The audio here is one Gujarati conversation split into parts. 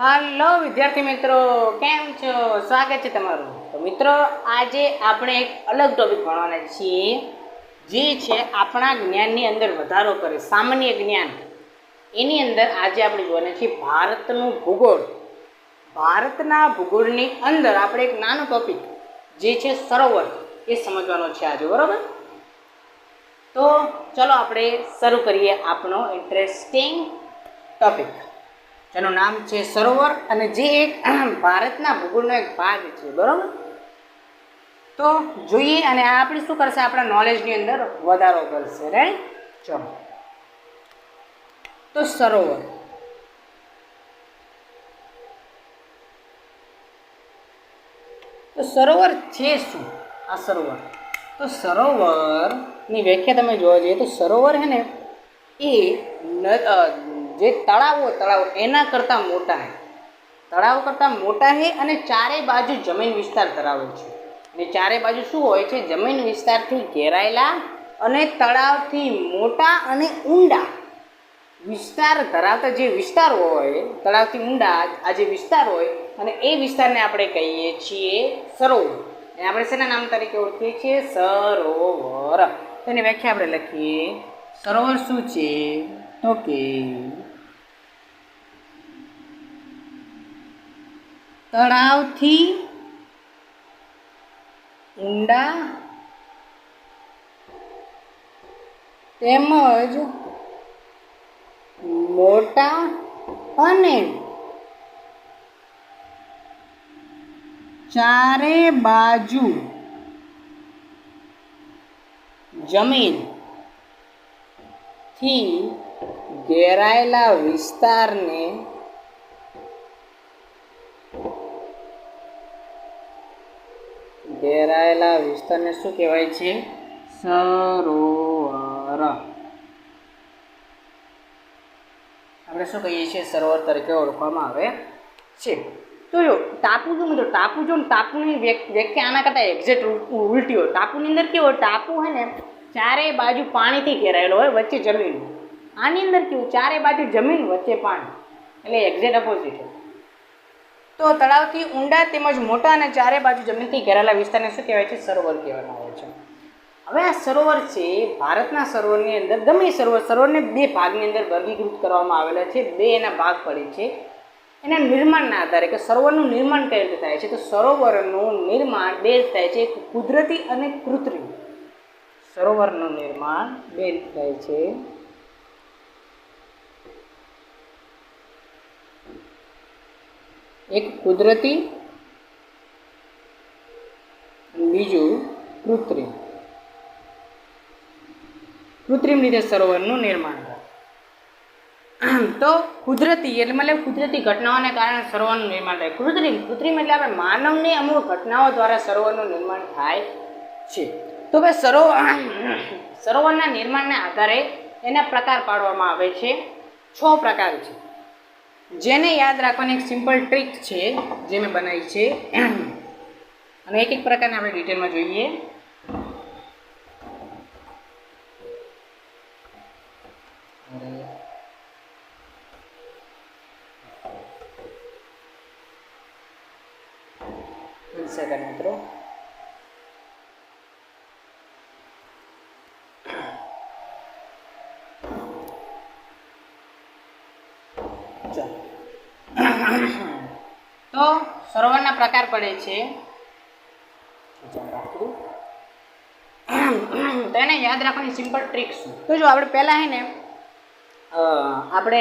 હાલો વિદ્યાર્થી મિત્રો, કેમ છો? સ્વાગત છે તમારું. તો મિત્રો, આજે આપણે એક અલગ ટોપિક ભણવાના છીએ, જે છે આપણા જ્ઞાનની અંદર વધારો કરે, સામાન્ય જ્ઞાન. એની અંદર આજે આપણે જોવાના છીએ ભારતનું ભૂગોળ. ભારતના ભૂગોળની અંદર આપણે એક નાનો ટોપિક જે છે સરોવર, એ સમજવાનો છે આજે, બરાબર? તો ચલો આપણે શરૂ કરીએ આપણો ઇન્ટરેસ્ટિંગ ટોપિક જેનું નામ છે સરોવર અને જે એક ભારતના ભૂગોળનો એક ભાગ છે, બરાબર? તો જોઈએ અને આ આપણે શું કરશે? આપણા નોલેજની અંદર વધારો કરશે. રાઈટ ચલો. તો સરોવર. તો સરોવર છે શું? આ સરોવર. તો સરોવરની વ્યાખ્યા તમે જોવા જઈએ તો સરોવર છે ને, એ જે તળાવો તળાવ, એના કરતાં મોટા છે તળાવ કરતાં મોટા છે અને ચારે બાજુ જમીન વિસ્તાર ધરાવે છે. અને ચારે બાજુ શું હોય છે? જમીન વિસ્તારથી ઘેરાયેલા અને તળાવથી મોટા અને ઊંડા વિસ્તાર ધરાવતા જે વિસ્તાર હોય, તળાવથી ઊંડા આ જે વિસ્તાર હોય, અને એ વિસ્તારને આપણે કહીએ છીએ સરોવર. અને આપણે શેના નામ તરીકે ઓળખીએ છીએ? સરોવર. તેની વ્યાખ્યા આપણે લખીએ. સરોવર શું છે? તો કે તળાવથી ઊંડા તેમજ મોટા અને ચારે બાજુ જમીનથી ઘેરાયેલા વિસ્તારને ઘેરાયેલા વિસ્તારને શું કહેવાય છે? સરોવર. આપણે શું કહીએ છીએ? સરોવર તરીકે ઓળખવામાં આવે છે. તો જો, ટાપુ જો મિત્રો ટાપુ જો ટાપુની વ્યક્તિ આના કરતાં એક્ઝેક્ટ ઉલટી હોય. ટાપુની અંદર કેવું હોય? ટાપુ હોય ને ચારે બાજુ પાણીથી ઘેરાયેલો હોય, વચ્ચે જમીન. આની અંદર કેવું? ચારે બાજુ જમીન, વચ્ચે પાણી. એટલે એક્ઝેક્ટ અપોઝિટ હોય તો તળાવથી ઊંડા તેમજ મોટા અને ચારે બાજુ જમીનથી ઘેરાયેલા વિસ્તારને શું કહેવાય છે? સરોવર કહેવામાં આવે છે. હવે આ સરોવર છે, ભારતના સરોવરની અંદર, ગમે સરોવર, સરોવરને બે ભાગની અંદર વર્ગીકૃત કરવામાં આવેલા છે. બે એના ભાગ પડે છે. એના નિર્માણના આધારે કે સરોવરનું નિર્માણ કઈ રીતે થાય છે? તો સરોવરનું નિર્માણ બે થાય છે. કુદરતી અને કૃત્રિમ. સરોવરનું નિર્માણ બે થાય છે. એક કુદરતી બીજું કૃત્રિમ. કૃત્રિમ રીતે સરોવરનું નિર્માણ તો કુદરતી એટલે મતલબ કુદરતી ઘટનાઓને કારણે સરોવરનું નિર્માણ થાય. કૃત્રિમ કૃત્રિમ એટલે આપણે માનવની અમુક ઘટનાઓ દ્વારા સરોવરનું નિર્માણ થાય છે. તો ભાઈ સરોવર સરોવરના નિર્માણને આધારે એના પ્રકાર પાડવામાં આવે છે. છ પ્રકાર છે. જેને યાદ રાખવાની એક સિમ્પલ ટ્રીક છે જે મેં બનાવી છે. અને એક એક પ્રકારને આપણે ડિટેલમાં જોઈએ એક સેકન્ડ મિત્રો ચાલો તો સરોવરના પ્રકાર પડે છે. તો એને યાદ રાખવાની સિમ્પલ ટ્રીક શું? તો જો આપણે પહેલાં હે ને આપણે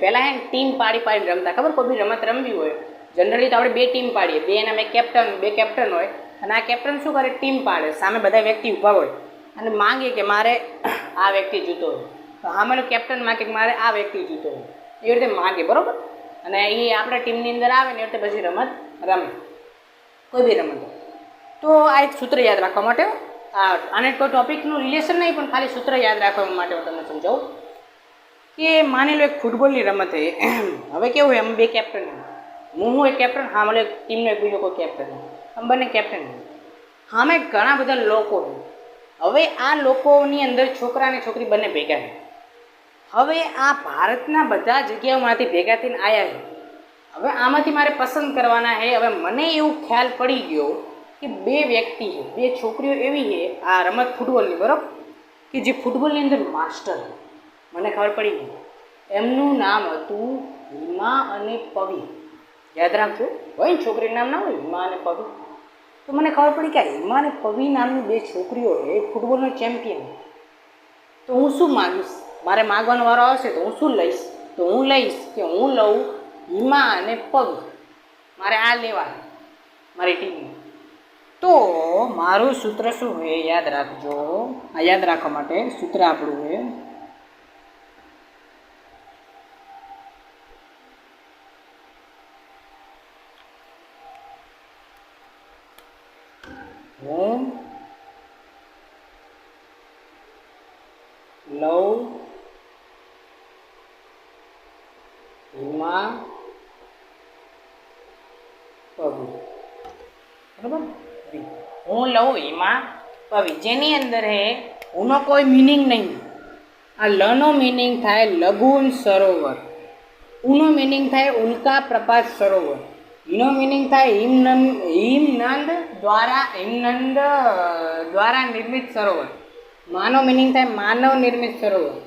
પહેલાં હે ને ટીમ પાડી પાડીને રમતા, ખબર? કોઈ બી રમત રમવી હોય જનરલી તો આપણે બે ટીમ પાડીએ. બે એના બે કેપ્ટન બે કેપ્ટન હોય, અને આ કેપ્ટન શું કરે? ટીમ પાડે. સામે બધા વ્યક્તિ ઊભા હોય. અને માંગે કે મારે આ વ્યક્તિ જૂતો હોય. તો આમાં કેપ્ટન માંગે કે મારે આ વ્યક્તિ જૂતો હોય. એવી રીતે માગે, બરાબર? અને એ આપણા ટીમની અંદર આવે ને એ રીતે પછી રમત રમે. કોઈ બી રમત તો આ એક સૂત્ર યાદ રાખવા માટે આને કોઈ ટોપિકનું રિલેશન નહીં, પણ ખાલી સૂત્ર યાદ રાખવા માટે હું તમને સમજાવું. કે માની લો એક ફૂટબોલની રમત છે. હવે કેવું હોય અમે બે કેપ્ટન હું હું એક કેપ્ટન હા, મને ટીમનો એક બીજો કોઈ કેપ્ટન અમે બંને કેપ્ટન હા મેં ઘણા બધા લોકો હવે આ લોકોની અંદર છોકરા અને છોકરી બંને ભેગા છે. હવે આ ભારતના બધા જગ્યાઓમાંથી ભેગા થઈને આવ્યા છે. હવે આમાંથી મારે પસંદ કરવાના છે. હવે મને એવું ખ્યાલ પડી ગયો કે બે વ્યક્તિ છે, બે છોકરીઓ એવી છે, આ રમત ફૂટબોલની, બરાબર? કે જે ફૂટબોલની અંદર માસ્ટર મને ખબર પડી ગઈ. એમનું નામ હતું હિમા અને પવિ. યાદ રાખજો. હોય છોકરીનું નામ ના હોય? હિમા અને પવિ. તો મને ખબર પડી કે આ હિમા અને પવિ નામની બે છોકરીઓ એ ફૂટબોલનો ચેમ્પિયન તો હું શું માગીશ મારે માગવાનો વારો આવશે તો હું શું લઈશ? તો હું લઈશ કે હું લઉં હિમા અને પગ. મારે આ લેવા મારી ટીમમાં. તો મારું સૂત્ર શું હોય યાદ રાખજો. આ યાદ રાખવા માટે સૂત્ર આપણું હોય હું લવ હિમા પગુ બરાબર? હું લઉં હિમા પવી જેની અંદર હે? ઉનો કોઈ મિનિંગ નહીં. આ લનો મિનિંગ થાય લઘુન સરોવર. ઉનો મિનિંગ થાય ઉલ્કા પ્રપાત સરોવર. હિનો મિનિંગ થાય હિમનંદ હિમનંદ દ્વારા હિમનંદ દ્વારા નિર્મિત સરોવર. માનો મિનિંગ થાય માનવ નિર્મિત સરોવર.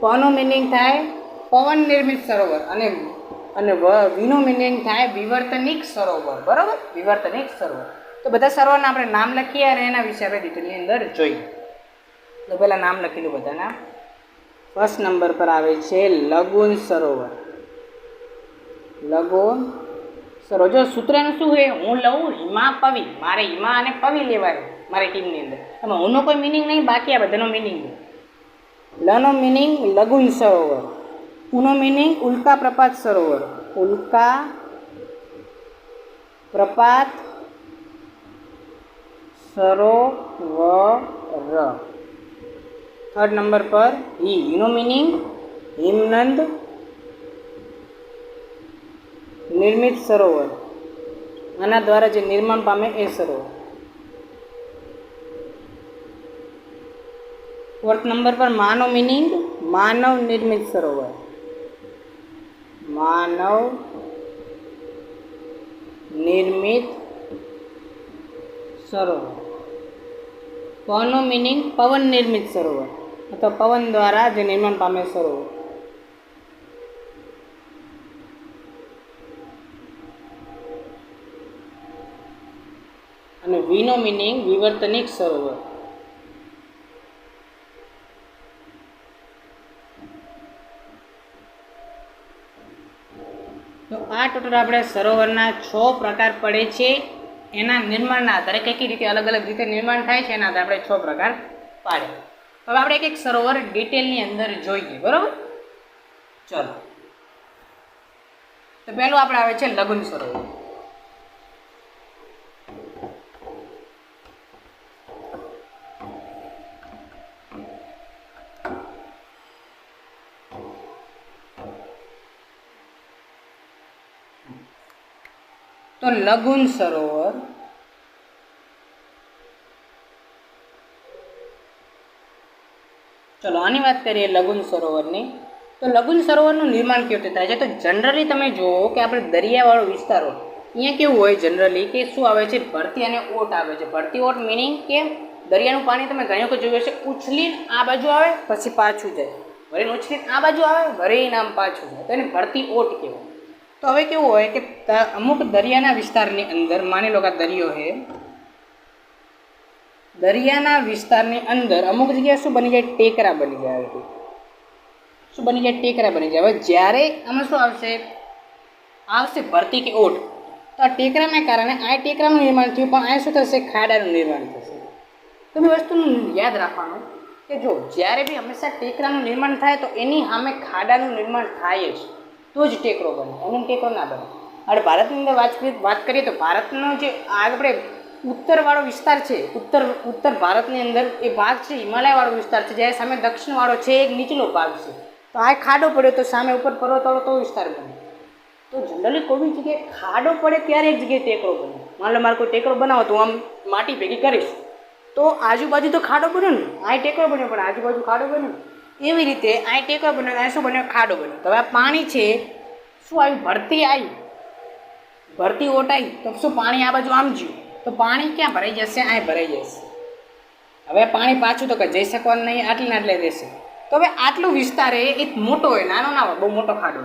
પનો મિનિંગ થાય પવન નિર્મિત સરોવર અને અને વિનો મિનિંગ થાય વિવર્તનિક સરોવર, બરોબર? વિવર્તનિક સરોવર. તો બધા સરોવરના આપણે નામ લખીએ અને એના વિશે આપણે ડિટેલની અંદર જોઈએ. તો પહેલાં નામ લખી લો બધાના. ફર્સ્ટ નંબર પર આવે છે લગુન સરોવર. લગુન સરોવર. જો સૂત્રનું શું છે? હું લઉં હિમા પવી. મારે હિમા અને પવી લેવાય મારી ટીમની અંદર. એમાં હુંનો કોઈ મિનિંગ નહીં, બાકી આ બધાનો મિનિંગ લનો મિનિંગ લગુન સરોવર. ઉનો મિનિંગ ઉલ્કા પ્રપાત સરોવર. ઉલ્કા પ્રપાત સરોવર. થર્ડ નંબર પર હી યુનો મિનિંગ હિમનંદ નિર્મિત સરોવર. આના દ્વારા જે નિર્માણ પામે એ સરોવર. ફોર્થ નંબર પર માનવ મિનિંગ માનવ નિર્મિત સરોવર. માનવ નિર્મિત સરોવર. પવનો મિનિંગ પવન નિર્મિત સરોવર, અથવા પવન દ્વારા જે નિર્માણ પામે સરોવર. અને વીનો મિનિંગ વિવર્તનિક સરોવર. તો આ ટોટલ આપણે સરોવરના છ પ્રકાર પડે છે. એના નિર્માણના આધારે કઈ કઈ રીતે અલગ અલગ રીતે નિર્માણ થાય છે એના આધારે આપણે છ પ્રકાર પાડે. હવે આપણે એક એક સરોવર ડિટેલની અંદર જોઈએ, બરોબર? ચલો. તો પહેલું આપણે આવે છે લગુન સરોવર. તો લગુન સરોવર ચલો, આની વાત કરીએ લગુન સરોવરની. તો લગુન સરોવરનું નિર્માણ કેવી રીતે થાય છે? તો જનરલી તમે જુઓ કે આપણે દરિયાવાળો વિસ્તાર હોય અહીંયા કેવું હોય જનરલી કે શું આવે છે? ભરતી અને ઓટ આવે છે. ભરતી ઓટ મિનિંગ કે દરિયાનું પાણી તમે ઘણી વખત જોયું હશે, ઉછલીને આ બાજુ આવે, પછી પાછું જાય. વરીને ઉછલીને આ બાજુ આવે વરીને આમ પાછું જાય. તો એને ભરતી ઓટ કહેવાય. તો હવે કેવું હોય કે અમુક દરિયાના વિસ્તારની અંદર, માની લો કે દરિયો છે, દરિયાના વિસ્તારની અંદર અમુક જગ્યાએ શું બની જાય? ટેકરા બની જાય શું બની જાય? ટેકરા બની જાય. હવે જ્યારે આમાં શું આવશે? આવશે ભરતી કે ઓટ. તો આ ટેકરાને કારણે આ ટેકરાનું નિર્માણ થયું, પણ આ શું થશે? ખાડાનું નિર્માણ થશે. તો એ વસ્તુનું યાદ રાખવાનું કે જો જ્યારે બી હંમેશા ટેકરાનું નિર્માણ થાય, તો એની સામે ખાડાનું નિર્માણ થાય જ. તો જ ટેકરો બને. એનો ટેકરો ના બને. અને ભારતની અંદર વાત કરીએ વાત કરીએ તો ભારતનો જે આપણે ઉત્તરવાળો વિસ્તાર છે, ઉત્તર ઉત્તર ભારતની અંદર એ ભાગ છે, હિમાલયવાળો વિસ્તાર છે જ્યારે સામે દક્ષિણવાળો છે, એક નીચલો ભાગ છે. તો આ ખાડો પડ્યો તો સામે ઉપર પર્વતવાળો તો વિસ્તાર બને. તો જનરલી કોઈ જગ્યાએ ખાડો પડે ત્યારે એક જગ્યાએ ટેકરો બને. માન મારે કોઈ ટેકરો બનાવો તો હું આમ માટી ભેગી કરીશ. તો આજુબાજુ તો ખાડો બન્યો ને. આ ટેકરો બન્યો પણ આજુબાજુ ખાડો બન્યો એવી રીતે આ ટેકો બન્યો આ શું બન્યો? ખાડો બન્યો. તો હવે પાણી છે, શું આવ્યું ભરતી આવી? ભરતી ઓટાઈ. તો શું પાણી આ બાજુ આમ જ્યું તો પાણી ક્યાં ભરાઈ જશે? અહીં ભરાઈ જશે. હવે પાણી પાછું તો જઈ શકવાનું નહીં, આટલે ને આટલે રહેશે. તો હવે આટલું વિસ્તાર એ એક મોટો હોય નાનો ના હોય, બહુ મોટો ખાડો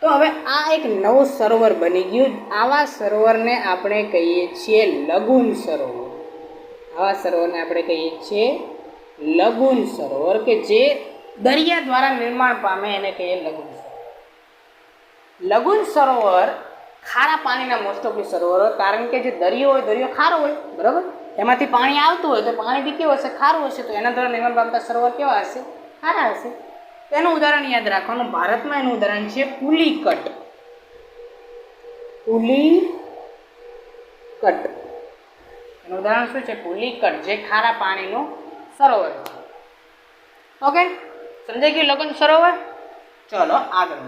તો હવે આ એક નવું સરોવર બની ગયું. આવા સરોવરને આપણે કહીએ છીએ લગુન સરોવર. આવા સરોવરને આપણે કહીએ છીએ લગુન સરોવર કે જે દરિયા દ્વારા નિર્માણ પામે એને કહીએ લગુન સરોવર. લગુન સરોવર ખારા પાણીના મોસ્ટ ઓફલી સરોવર કારણ કે જે દરિયો હોય, દરિયો ખારો હોય, બરાબર? એમાંથી પાણી આવતું હોય તો પાણી બી કેવું હશે? ખારું હશે. તો એના દ્વારા નિર્માણ પામતા સરોવર કેવા હશે? ખારા હશે. તેનું ઉદાહરણ યાદ રાખવાનું. ભારતમાં એનું ઉદાહરણ છે પુલીકટ. પુલીકટ. એનું ઉદાહરણ શું છે? પુલીકટ, જે ખારા પાણીનું સરોવર ઓકે સમજાઈ ગયું લગ્ન સરોવર ચલો આગળ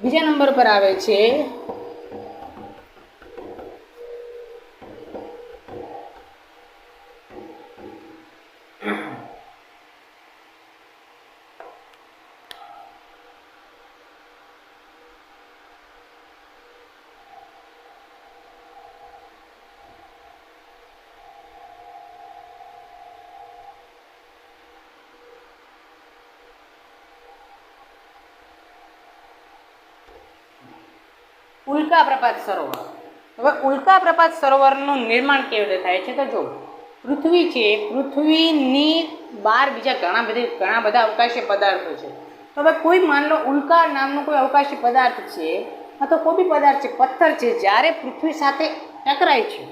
બીજા નંબર પર આવે છે ઉલ્કા પ્રપાત સરોવર. હવે ઉલ્કા પ્રપાત સરોવરનું નિર્માણ કેવી રીતે થાય છે તો જો, પૃથ્વી છે, પૃથ્વીની બહાર બીજા ઘણા બધી, ઘણા બધા અવકાશી પદાર્થો છે. તો હવે કોઈ માન લો ઉલ્કા નામનો કોઈ અવકાશી પદાર્થ છે અથવા કોઈ બી પદાર્થ છે, પથ્થર છે, જ્યારે પૃથ્વી સાથે ટકરાય છે,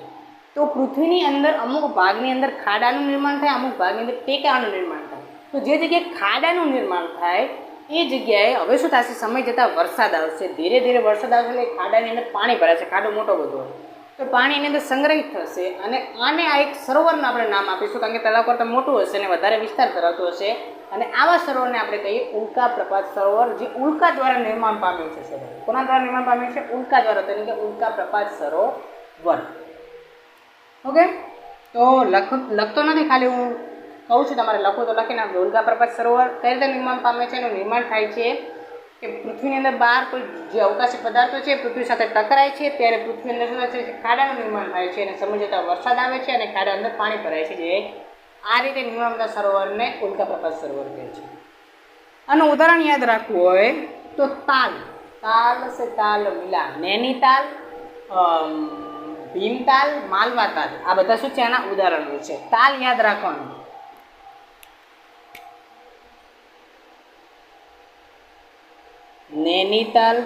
તો પૃથ્વીની અંદર અમુક ભાગની અંદર ખાડાનું નિર્માણ થાય, અમુક ભાગની અંદર ટેકાનું નિર્માણ થાય. તો જે જગ્યાએ ખાડાનું નિર્માણ થાય એ જગ્યાએ હવે શું થશે? સમય જતાં વરસાદ આવશે. ધીરે ધીરે વરસાદ આવશે એટલે ખાડાની અંદર પાણી ભરાશે. ખાડો મોટો બધો તો પાણી એની અંદર સંગ્રહિત થશે અને આને આ એક સરોવરનું આપણે નામ આપીશું કારણ કે તળાવ કરતાં મોટું હશે અને વધારે વિસ્તાર ધરાવતું હશે. અને આવા સરોવરને આપણે કહીએ ઉલ્કા પ્રપાત સરોવર, જે ઉલ્કા દ્વારા નિર્માણ પામ્યું છે સરોવર. કોના દ્વારા નિર્માણ પામ્યું છે? ઉલ્કા દ્વારા, તો કે ઉલ્કા પ્રપાત સરોવર. ઓકે? તો લખ, લખતો નથી ખાલી હું. કહું છું, તમારે લખો તો લખી નાખજો ઉલ્કા પ્રપાત સરોવર કઈ રીતે નિર્માણ પામે છે, એનું નિર્માણ થાય છે. કે પૃથ્વીની અંદર બહાર કોઈ જે અવકાશી પદાર્થો છે પૃથ્વી સાથે ટકરાય છે, ત્યારે પૃથ્વી અંદર શું થાય છે ખાડાનું નિર્માણ થાય છે અને સમય જતાં વરસાદ આવે છે અને ખાડા અંદર પાણી ભરાય છે, જે આ રીતે નિર્માણતા સરોવરને ઉલ્કા પ્રપાત સરોવર કહે છે. આનું ઉદાહરણ યાદ રાખવું હોય તો તાલ. તાલ સે તાલ મિલા. નૈનીતાલ ભીમતાલ માલવા તાલ. આ બધા શું છે? આના ઉદાહરણો છે. તાલ યાદ રાખવાનું. નૈનીતાલ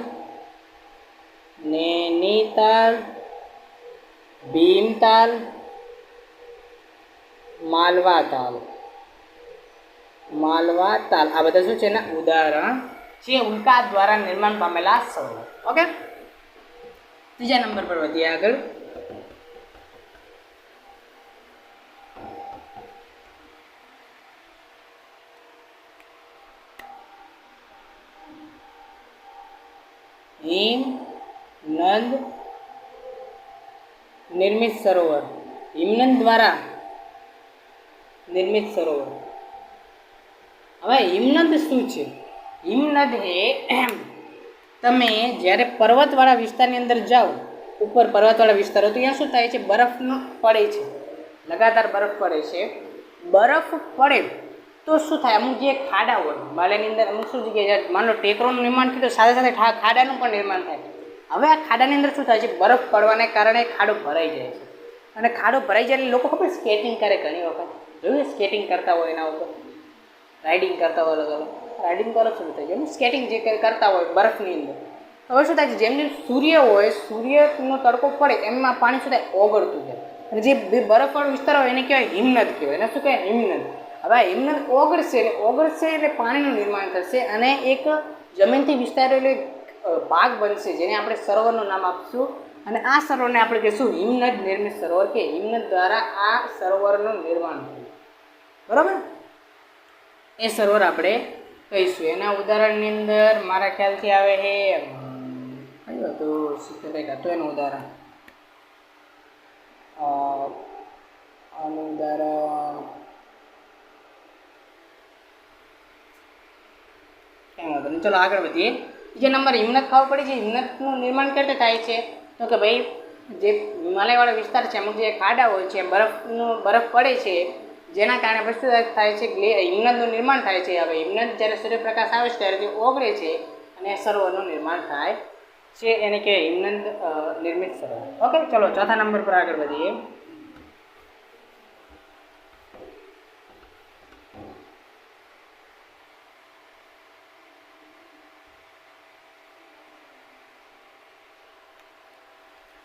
નૈનીતાલ ભીમતાલ માલવા તાલ માલવા તાલ આ બધા શું છે એના ઉદાહરણ છે ઉલ્કા દ્વારા નિર્માણ પામેલા સ્થળો. ઓકે ત્રીજા નંબર પર વધીએ આગળ. હિમ નંદ, નિર્મિત સરોવર. હિમનંદ દ્વારા નિર્મિત સરોવર. હવે હિમનદ શું છે? હિમનદ એ તમે જ્યારે પર્વતવાળા વિસ્તારની અંદર જાઓ, ઉપર પર્વતવાળા વિસ્તારો તો ત્યાં શું થાય છે? બરફનું પડે છે. લગાતાર બરફ પડે છે. બરફ પડે. તો શું થાય? અમુક જે ખાડા હોય. બાલેની અંદર અમુક શું જગ્યાએ માનો ટેકરોનું નિર્માણ થયું તો સાથે સાથે ખાડાનું પણ નિર્માણ થાય. હવે આ ખાડાની અંદર શું થાય છે? બરફ પડવાને કારણે ખાડો ભરાઈ જાય છે. અને ખાડો ભરાઈ જાય એટલે લોકો ખબર સ્કેટિંગ કરે ઘણી વખત. જોયું સ્કેટિંગ કરતા હોય એના ઉપર? રાઇડિંગ કરતા હોય અલગ અલગ રાઇડિંગ કરો શું થાય જેમ સ્કેટિંગ જે કરતા હોય બરફની અંદર. હવે શું થાય છે? જેમ જેમ સૂર્ય હોય, સૂર્યનો તડકો પડે, એમાં પાણી શું થાય? ઓગળતું જાય. અને જે બરફવાળો વિસ્તાર હોય એને કહેવાય હિમનદ કહેવાય. એને શું કહેવાય? હિમનદ. હવે એમને ઓગળશે એટલે ઓગળશે એટલે પાણીનું નિર્માણ થશે અને એક જમીનથી વિસ્તારેલો ભાગ બનશે જેને આપણે સરોવરનું નામ આપીશું. અને આ સરોવરને આપણે કહીશું હિમનદ નિર્મિત સરોવર કે હિમનદ દ્વારા આ સરોવરનું નિર્માણ થયું. બરાબર? એ સરોવર આપણે કહીશું. એના ઉદાહરણની અંદર મારા ખ્યાલથી આવે છે કયું હતું? સિત્તેર હતું એનું ઉદાહરણ આનું ઉદાહરણ કેમ વાંધો નહીં. ચલો આગળ વધીએ. બીજો નંબર હિમનત ખબર પડી છે હિમનતનું નિર્માણ કેવી થાય છે? તો કે ભાઈ, જે હિમાલયવાળો વિસ્તાર છે, અમુક જે ખાડા હોય છે, બરફનું, બરફ પડે છે, જેના કારણે પ્રસ્તુત થાય છે હિમનદનું નિર્માણ થાય છે. હવે હિમનદ જ્યારે સૂર્યપ્રકાશ આવે છે, ત્યારે તે ઓગળે છે અને સરોવરનું નિર્માણ થાય છે. એને કે હિમનદ નિર્મિત સરોવર. ઓકે, ચલો ચોથા નંબર પર આગળ વધીએ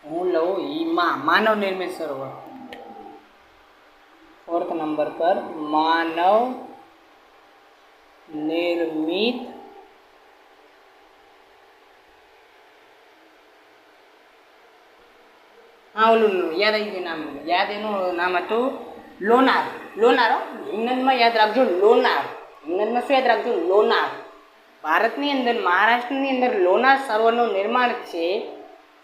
હું લઉં હિમા માનવ નિર્મિત સરોવર ફોર્થ નંબર પર માનવ નિર્મિત હા, ઓલું યાદ આવી ગયું નામ. યાદ એનું નામ હતું લોનાર. લોનાર ઇંગ્લેન્ડમાં યાદ રાખજો, લોનાર. ઇંગ્લેન્ડમાં શું યાદ રાખજો? લોનાર. ભારતની અંદર, મહારાષ્ટ્રની અંદર લોનાર સરોવરનું નિર્માણ છે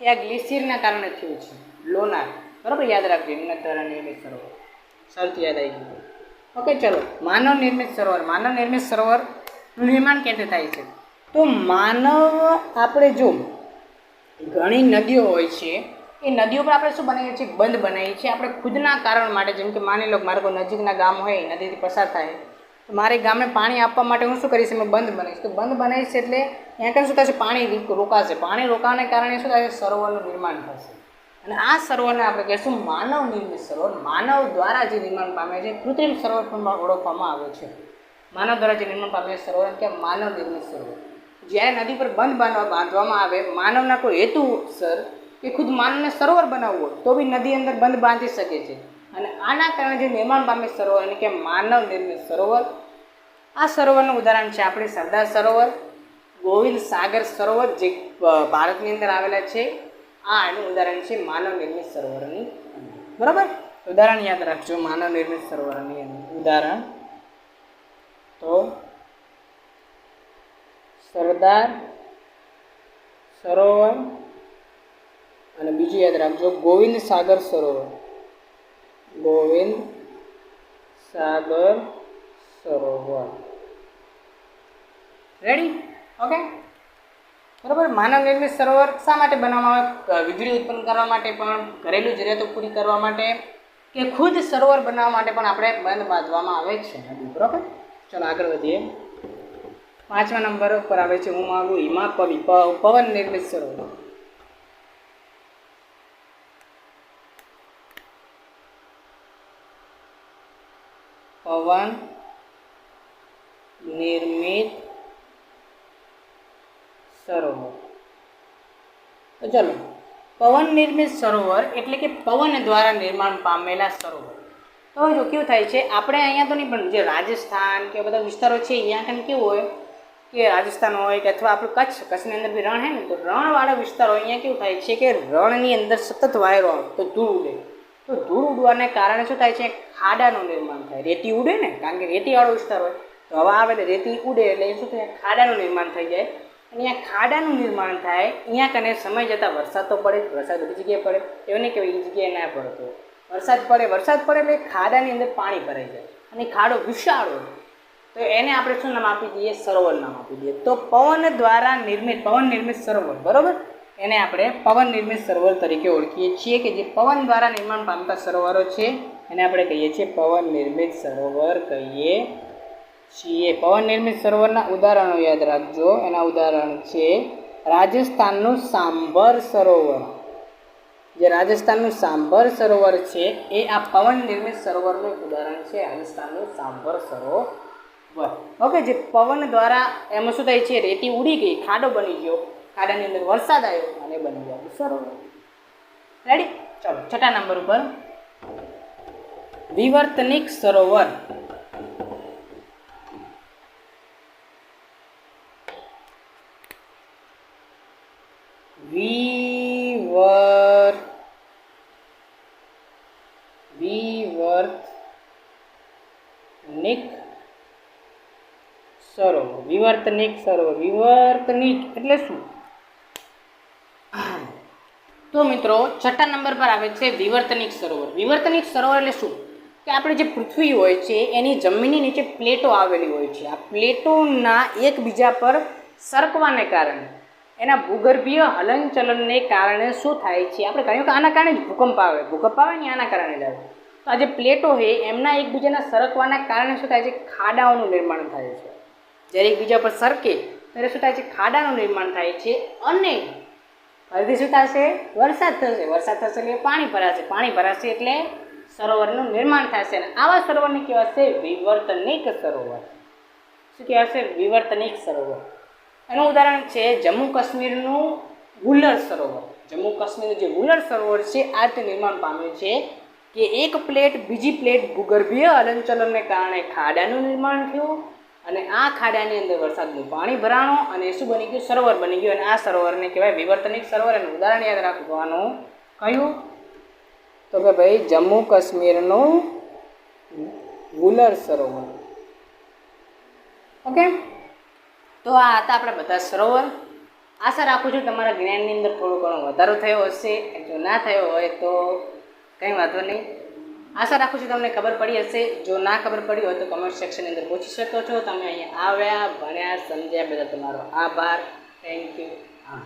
આ ગ્લેશિયરના કારણે થયું છે. લોનાર બરાબર? યાદ રાખજો, એમના દ્વારા નિર્મિત સરોવર. સૌથી યાદ આવી ગયું. ઓકે ચલો. માનવ નિર્મિત સરોવર. માનવ નિર્મિત સરોવરનું નિર્માણ ક્યાંથી થાય છે? તો માનવ આપણે જો ઘણી નદીઓ હોય છે, એ નદીઓ પર આપણે શું બનાવીએ છીએ? બંધ બનાવીએ છીએ. આપણે ખુદના કારણ માટે, જેમ કે માની લો મારે કોઈ નજીકના ગામ હોય નદીથી પસાર થાય, તો મારે ગામને પાણી આપવા માટે હું શું કરીશ? મેં બંધ બનાવીશ. તો બંધ બનાવીશ એટલે ત્યાં કંઈ શું થશે પાણી રોકાશે. પાણી રોકાવાને કારણે શું થશે સરોવરનું નિર્માણ થશે. અને આ સરોવરને આપણે કહીશું માનવ નિર્મિત સરોવર. માનવ દ્વારા જે નિર્માણ પામે છે, કૃત્રિમ સરોવર પણ ઓળખવામાં આવે છે. માનવ દ્વારા જે નિર્માણ પામે છે સરોવર કે માનવ નિર્મિત સરોવર. જ્યારે નદી પર બંધ બાંધવા બાંધવામાં આવે, માનવના કોઈ હેતુ, સર, કે ખુદ માનવને સરોવર બનાવવું તો બી નદી અંદર બંધ બાંધી શકે છે. અને આના કારણે જે નિર્માણ પામે સરોવર એટલે કે માનવ નિર્મિત સરોવર, આ સરોવરનું ઉદાહરણ છે આપણે સરદાર સરોવર, ગોવિંદ સાગર સરોવર, જે ભારતની અંદર આવેલા છે. આ એનું ઉદાહરણ છે માનવ નિર્મિત સરોવરની બરાબર? ઉદાહરણ યાદ રાખજો, માનવ નિર્મિત સરોવરની ઉદાહરણ. તો સરદાર સરોવર અને બીજું યાદ રાખજો, ગોવિંદ સાગર સરોવર. ગોવિંદ સાગર સરોવર. રેડી ઓકે બરાબર? માનવ નિર્મિત સરોવર શા માટે બનાવવામાં આવે? વીજળી ઉત્પન્ન કરવા માટે પણ, ઘરેલું જરૂરિયાતો પૂરી કરવા માટે કે ખુદ સરોવર બનાવવા માટે પણ આપણે બંધ બાંધવામાં આવે છે. બરાબર? ચાલો આગળ વધીએ. પાંચમા નંબર પર આવે છે, હું માગું હિમા પવિ પવન નિર્મિત સરોવર. પવન નિર્મિત સરોવર. તો ચલો, પવન નિર્મિત સરોવર એટલે કે પવન દ્વારા નિર્માણ પામેલા સરોવર. તો હવે જો કેવું થાય છે, આપણે અહીંયા તો નહીં, પણ જે રાજસ્થાન કે બધા વિસ્તારો છે, અહીંયા કને કેવું હોય કે રાજસ્થાન હોય કે અથવા આપણું કચ્છ, કચ્છની અંદર બી રણ હે ને, તો રણવાળા વિસ્તારો અહીંયા કેવું થાય છે કે રણની અંદર સતત વાયરો આવે, તો ધૂળ ઉડે. તો ધૂળ ઉડવાને કારણે શું થાય છે, ખાડાનું નિર્માણ થાય. રેતી ઉડે ને, કારણ કે રેતીવાળો વિસ્તાર હોય. તો હવા આવે એટલે રેતી ઉડે એટલે શું થાય, ખાડાનું નિર્માણ થઈ જાય. અને ખાડાનું નિર્માણ થાય, અહીંયા કને સમય જતાં વરસાદ તો પડે, વરસાદ બધી જગ્યાએ પડે, એવું નહીં કે એ જગ્યાએ ના પડતો. વરસાદ પડે વરસાદ પડે એટલે ખાડાની અંદર પાણી ભરાઈ જાય અને ખાડો વિશાળ હોય. તો એને આપણે શું નામ આપી દઈએ? સરોવર નામ આપી દઈએ. તો પવન દ્વારા નિર્મિત, પવન નિર્મિત સરોવર, બરોબર? એને આપણે પવન નિર્મિત સરોવર તરીકે ઓળખીએ છીએ કે જે પવન દ્વારા નિર્માણ પામતા સરોવરો છે. એને આપણે કહીએ છીએ પવન નિર્મિત સરોવર કહીએ. છીએ. પવન નિર્મિત સરોવરના ઉદાહરણો યાદ રાખજો. એના ઉદાહરણ છે, રાજસ્થાનનું સાંભર સરોવર. જે રાજસ્થાનનું સાંભર સરોવર છે, એ આ પવન નિર્મિત સરોવરનું ઉદાહરણ છે, રાજસ્થાનનું સાંભર સરોવર. ઓકે, જે પવન દ્વારા એમાં શું થાય છે, રેતી ઉડી ગઈ, ખાડો બની ગયો. ખાડાની અંદર વરસાદ આવ્યો અને બની ગયો સરોવર. રેડી ચલો, છઠ્ઠા નંબર ઉપર. વિવર્તનિક સરોવર વિવર વિવર્તનિક સરોવર વિવર્તનિક સરોવર વિવર્તનિક એટલે શું? તો મિત્રો, છઠ્ઠા નંબર પર આવે છે વિવર્તનિક સરોવર. વિવર્તનિક સરોવર એટલે શું? કે આપણે જે પૃથ્વી હોય છે, એની જમીનની નીચે પ્લેટો આવેલી હોય છે. આ પ્લેટોના એકબીજા પર સરકવાને કારણે, એના ભૂગર્ભીય હલનચલનને કારણે શું થાય છે? આપણે કહ્યું કે આના કારણે જ ભૂકંપ આવે. ભૂકંપ આવે ને આના કારણે જ આવે. તો આ જે પ્લેટો છે, એમના એકબીજાના સરકવાના કારણે શું થાય છે? ખાડાઓનું નિર્માણ થાય છે. જ્યારે એકબીજા પર સરકે, ત્યારે શું થાય છે? ખાડાનું નિર્માણ થાય છે અને ફરીથી શું થશે? વરસાદ થશે. વરસાદ થશે એટલે પાણી ભરાશે. પાણી ભરાશે એટલે સરોવરનું નિર્માણ થશે. અને આવા સરોવરને કહેવાશે વિવર્તનિક સરોવર. શું કહેવાશે વિવર્તનિક સરોવર. એનું ઉદાહરણ છે જમ્મુ કાશ્મીરનું વુલર સરોવર. જમ્મુ કાશ્મીરનું જે વુલર સરોવર છે, આ રીતે નિર્માણ પામ્યું છે કે એક પ્લેટ, બીજી પ્લેટ ભૂગર્ભીય હલનચલનને કારણે ખાડાનું નિર્માણ થયું અને આ ખાડાની અંદર વરસાદનું પાણી ભરાણો અને શું બની ગયું? સરોવર બની ગયું. અને આ સરોવરને કહેવાય વિવર્તનિક સરોવર. એનું ઉદાહરણ યાદ રાખવાનું કયું? તો કે ભાઈ જમ્મુ કાશ્મીરનું વુલર સરોવર. ઓકે? તો આ હતા આપણા બધા સરોવર. આશા રાખું છું તમારા જ્ઞાનની અંદર થોડો ઘણો વધારો થયો હશે. જો ના થયો હોય તો કંઈ વાંધો નહીં. આશા રાખું છું તમને ખબર પડી હશે. જો ના ખબર પડી હોય તો કમેન્ટ સેક્શનની અંદર પૂછી શકો છો. તમે અહીંયા આવ્યા, ભણ્યા, સમજ્યા બધા તમારો આભાર. થેન્ક યુ હા.